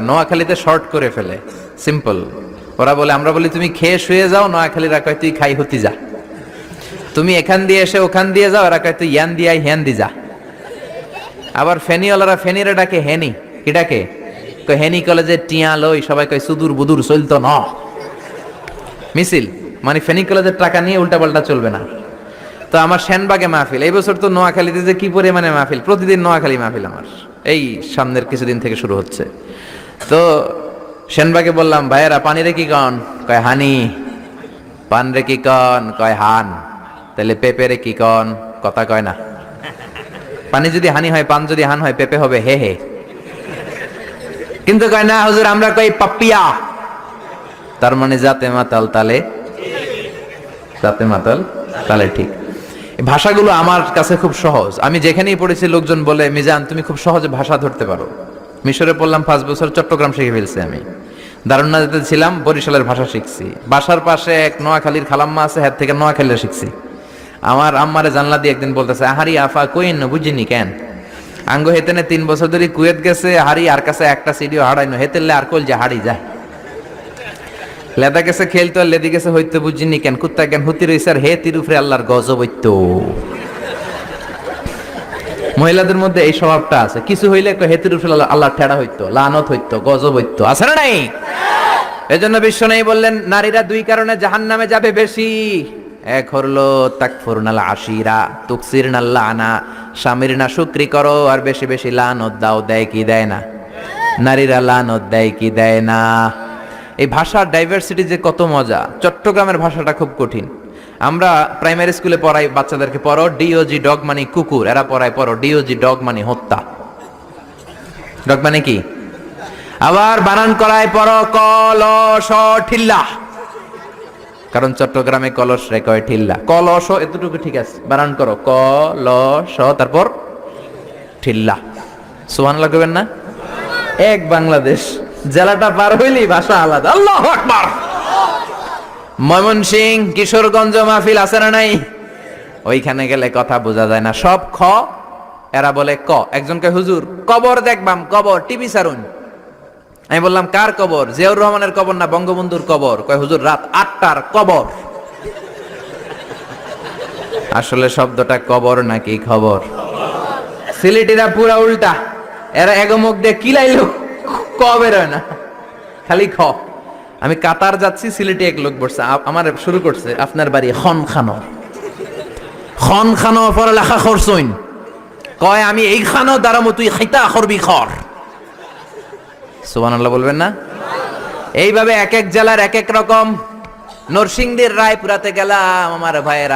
নোয়াখালীতে শর্ট করে ফেলে। সিম্পল ওরা বলে, আমরা বলি, তুমি খেয়ে শুয়ে যাও। নোয়াখালীরা কয়, তুই খাই হতি যা। তুমি এখান দিয়ে এসে ওখান দিয়ে যাও। এরা কয়, তুই ইয়ান দিয়ে হ্যান দি যা। আবার ফেনিওয়ালারা ফেনিরে ডাকে, হেনি। কি ডাকে? হেনি কলেজে টিয়া লই। সবাই কয়, সুদূর বুদুর চলতো ন। মিছিল। মানে ফেনি কলেজের টাকা নিয়ে উল্টাপাল্টা চলবে না। তো আমার সেনবাগে মাহফিল, এই বছর তো নোয়াখালীতে যে কি পরিমাণে মাহফিল, প্রতিদিন নোয়াখালী মাহফিল আমার। এই সামনের কিছুদিন থেকে শুরু হচ্ছে। তো সেনবাগে বললাম, ভাইয়েরা, পানি রে কি কন? কয়, হানি। পান রে কি কন? কয়, হান। তাহলে পেঁপে রে কি কন? কথা কয় না। পানি যদি হানি হয়, পান যদি হান হয়, পেঁপে হবে, হে হে। কিন্তু কয়, না, হুজুর, আমরা কই পাপিয়া। তার মানে জাতে মাতাল তালে, জাতে মাতাল তালে ঠিক। ভাষাগুলো আমার কাছে খুব সহজ। আমি যেখানেই পড়েছি, লোকজন বলে, মিজান, তুমি খুব সহজে ভাষা ধরতে পারো। মিশরে পড়লাম পাঁচ বছর, চট্টগ্রাম শিখে ফেলছি আমি। দারুণাতে ছিলাম, বরিশালের ভাষা শিখছি। বাসার পাশে এক নোয়াখালীর খালাম্মা আছে হ্যাঁ থেকে নোয়াখালীরা শিখছি। আমার আম্মারে জানলা দিয়ে একদিন বলতেছে, আহারি আফা কইন বুঝিনি কেন? আঙ্গ হেতেনে তিন বছর ধরে কুয়েত গেছে হারি আর কাছে একটা সিডিও হারাইনো হেতেলে আর কল যে হারি যায়। লেদা গেছে খেলতো আর লেদি গেছে, হইতে বুঝিনি কেন? কুত্তা কেন? হুতি রইছে আর হে তিরুফরে আল্লাহর গজব হইতো। মহিলাদের মধ্যে এই স্বভাবটা আছে। কিছু হইলে একটা হেতির উপরে আল্লাহ- ঠেড়া হইতো, লানত হইতো, গজব হইতো। আছে না নাই? এজন্য বিশ্ব নেই বললেন, নারীরা দুই কারণে জাহান নামে যাবে বেশি। এক হলো তাকফুর নাল আশিরা তুকসির নাল্লা আনা স্বামীর না শুক্রি করো, আর বেশি বেশি লানত দাও, দেয় কি দেয় না? নারীরা লানত দেয় কি দেয় না? এই ভাষার ডাইভার্সিটি যে কত মজা, চট্টগ্রামের ভাষাটা খুব কঠিন। আমরা প্রাইমারি স্কুলে পড়াই, বাচ্চাদেরকে পড়ো ডিওজি ডগ মানে কুকুর, এরা পড়ায় পড়ো ডিওজি ডগ মানে হত্যা। ডগ মানে কি? আবার বানান করায় পড়ো কলস ঠিল্লা। কারণ চট্টগ্রামে কলস রে কয় ঠিল্লা। কলস এতটুকু ঠিক আছে, বানান করো, কলস তারপর ঠিল্লা। সোহান লাগবেন না? এক বাংলাদেশ। জেলাটা পার হইলেই ভাষা আলাদা। আল্লাহ আকবার। ময়মনসিং, কিশোরগঞ্জ মাহফিল আছে না নাই? ওইখানে গেলে কথা বোঝা যায় না। সব খ, এরা বলে ক। একজনকে হুজুর, কবর দেখবাম, কবর, টিভি সারুন আমি বললাম, কার কবর? জিয়াউর রহমানের কবর না বঙ্গবন্ধুর কবর? কয়, হুজুর, রাত আটটার কবর। আসলে শব্দটা কবর নাকি খবর? সিলেটিরা পুরা উল্টা। এরা এগমুখ দিয়ে কিলাইলো। ক বেরোয় না। খালি খ। আমি কাতার যাচ্ছি, সিলেটে এক লোক বসছে। আমার শুরু করছে, আপনার বাড়ি খন খানো খন খানো পড়ালেখা করছইন। কয়, আমি এই খানো, দাঁড়ামো, তুই খাইতা করবি, খর। সুবহানাল্লাহ বলবেন না? এইভাবে এক এক জেলার এক এক রকম। নরসিংদীর রায়পুরাতে গেলাম, আমার ভাইয়ের